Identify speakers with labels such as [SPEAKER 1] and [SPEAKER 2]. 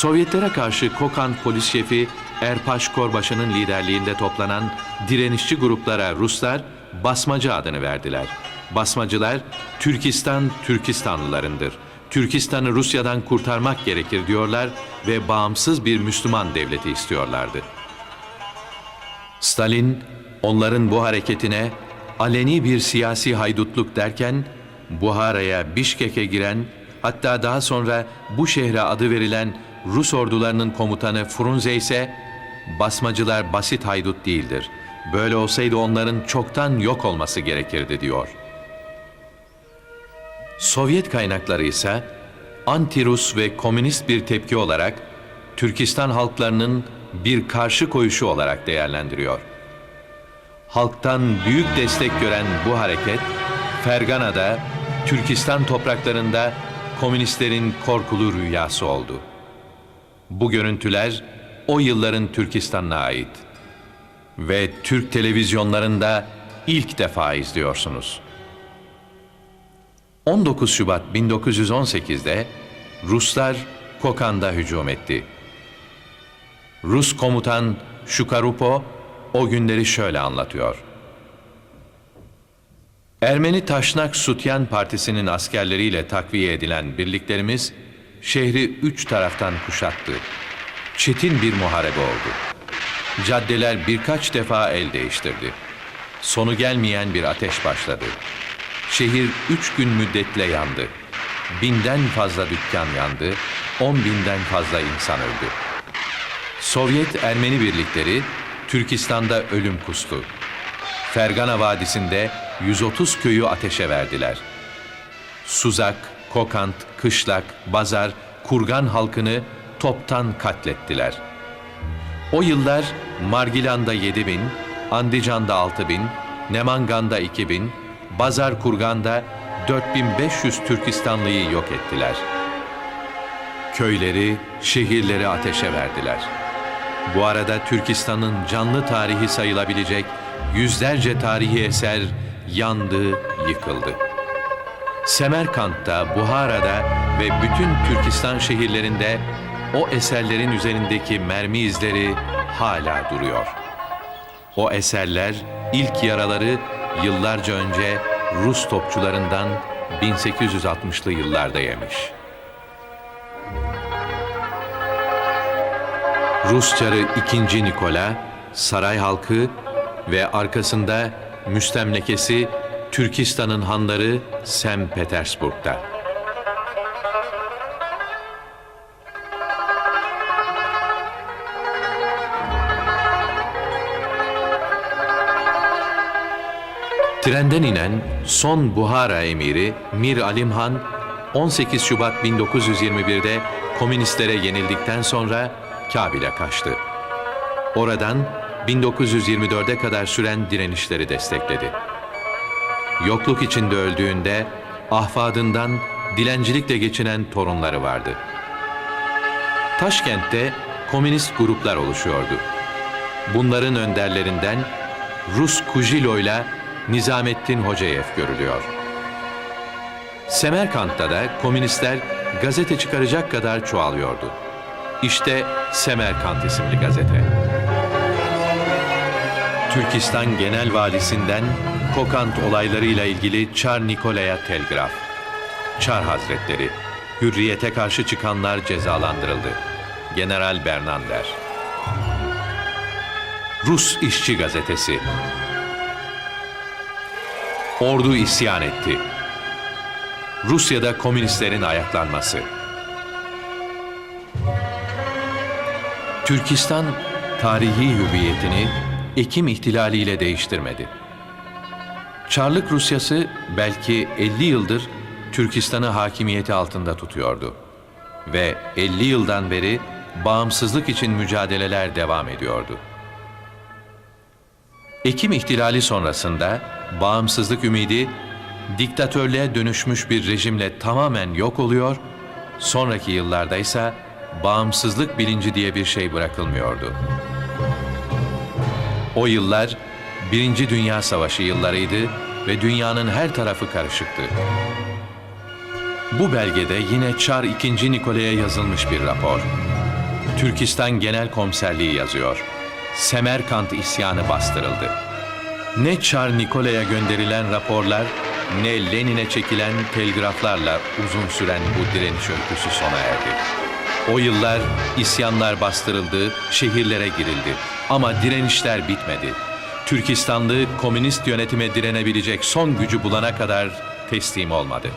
[SPEAKER 1] Sovyetlere karşı Kokan polis şefi Erpaş Korbaşı'nın liderliğinde toplanan direnişçi gruplara Ruslar Basmacı adını verdiler. Basmacılar Türkistan Türkistanlılarındır. Türkistan'ı Rusya'dan kurtarmak gerekir diyorlar ve bağımsız bir Müslüman devleti istiyorlardı. Stalin onların bu hareketine aleni bir siyasi haydutluk derken Buhara'ya, Bişkek'e giren hatta daha sonra bu şehre adı verilen Rus ordularının komutanı Frunze ise basmacılar basit haydut değildir. Böyle olsaydı onların çoktan yok olması gerekirdi diyor. Sovyet kaynakları ise anti-Rus ve komünist bir tepki olarak Türkistan halklarının bir karşı koyuşu olarak değerlendiriyor. Halktan büyük destek gören bu hareket, Fergana'da, Türkistan topraklarında komünistlerin korkulu rüyası oldu. Bu görüntüler o yılların Türkistan'ına ait. Ve Türk televizyonlarında ilk defa izliyorsunuz. 19 Şubat 1918'de Ruslar Kokan'da hücum etti. Rus komutan Şukarupo o günleri şöyle anlatıyor. Ermeni Taşnak Sutyan Partisi'nin askerleriyle takviye edilen birliklerimiz şehri üç taraftan kuşattı. Çetin bir muharebe oldu. Caddeler birkaç defa el değiştirdi. Sonu gelmeyen bir ateş başladı. Şehir üç gün müddetle yandı. Binden fazla dükkan yandı, on binden fazla insan öldü. Sovyet Ermeni birlikleri Türkistan'da ölüm kustu. Fergana Vadisi'nde 130 köyü ateşe verdiler. Suzak, Kokant, Kışlak, Bazar, Kurgan halkını toptan katlettiler. O yıllar Margilan'da 7 bin, Andijan'da 6 bin, Nemangan'da 2 bin, Bazar Kurgan'da 4500 Türkistanlıyı yok ettiler. Köyleri, şehirleri ateşe verdiler. Bu arada Türkistan'ın canlı tarihi sayılabilecek yüzlerce tarihi eser yandı, yıkıldı. Semerkant'ta, Buhara'da ve bütün Türkistan şehirlerinde o eserlerin üzerindeki mermi izleri hala duruyor. O eserler ilk yaraları yıllarca önce Rus topçularından 1860'lı yıllarda yemiş. Rus çarı 2. Nikola, saray halkı ve arkasında müstemlekesi Türkistan'ın hanları Sem Petersburg'da. Trenden inen son Buhara emiri Mir Alim Han 18 Şubat 1921'de komünistlere yenildikten sonra Kabil'e kaçtı. Oradan 1924'e kadar süren direnişleri destekledi. Yokluk içinde öldüğünde ahfadından dilencilikle geçinen torunları vardı. Taşkent'te komünist gruplar oluşuyordu. Bunların önderlerinden Rus Kujilo ile Nizamettin Hocayev görülüyor. Semerkant'ta da komünistler gazete çıkaracak kadar çoğalıyordu. İşte Semerkant isimli gazete. Türkistan Genel Valisinden Kokant olaylarıyla ilgili Çar Nikola'ya telgraf. Çar Hazretleri, hürriyete karşı çıkanlar cezalandırıldı. General Bernander. Rus İşçi Gazetesi. Ordu isyan etti. Rusya'da komünistlerin ayaklanması. Türkistan tarihi hüviyetini Ekim ihtilaliyle değiştirmedi. Çarlık Rusyası belki 50 yıldır Türkistan'ı hakimiyeti altında tutuyordu. Ve 50 yıldan beri bağımsızlık için mücadeleler devam ediyordu. Ekim ihtilali sonrasında bağımsızlık ümidi diktatörlüğe dönüşmüş bir rejimle tamamen yok oluyor, sonraki yıllarda ise bağımsızlık bilinci diye bir şey bırakılmıyordu. O yıllar Birinci Dünya Savaşı yıllarıydı ve dünyanın her tarafı karışıktı. Bu belgede yine Çar II. Nikola'ya yazılmış bir rapor. Türkistan Genel Komiserliği yazıyor. Semerkant isyanı bastırıldı. Ne Çar Nikola'ya gönderilen raporlar, ne Lenin'e çekilen telgraflarla uzun süren bu direniş öyküsü sona erdi. O yıllar isyanlar bastırıldı, şehirlere girildi. Ama direnişler bitmedi. Türkistanlı komünist yönetime direnebilecek son gücü bulana kadar teslim olmadı.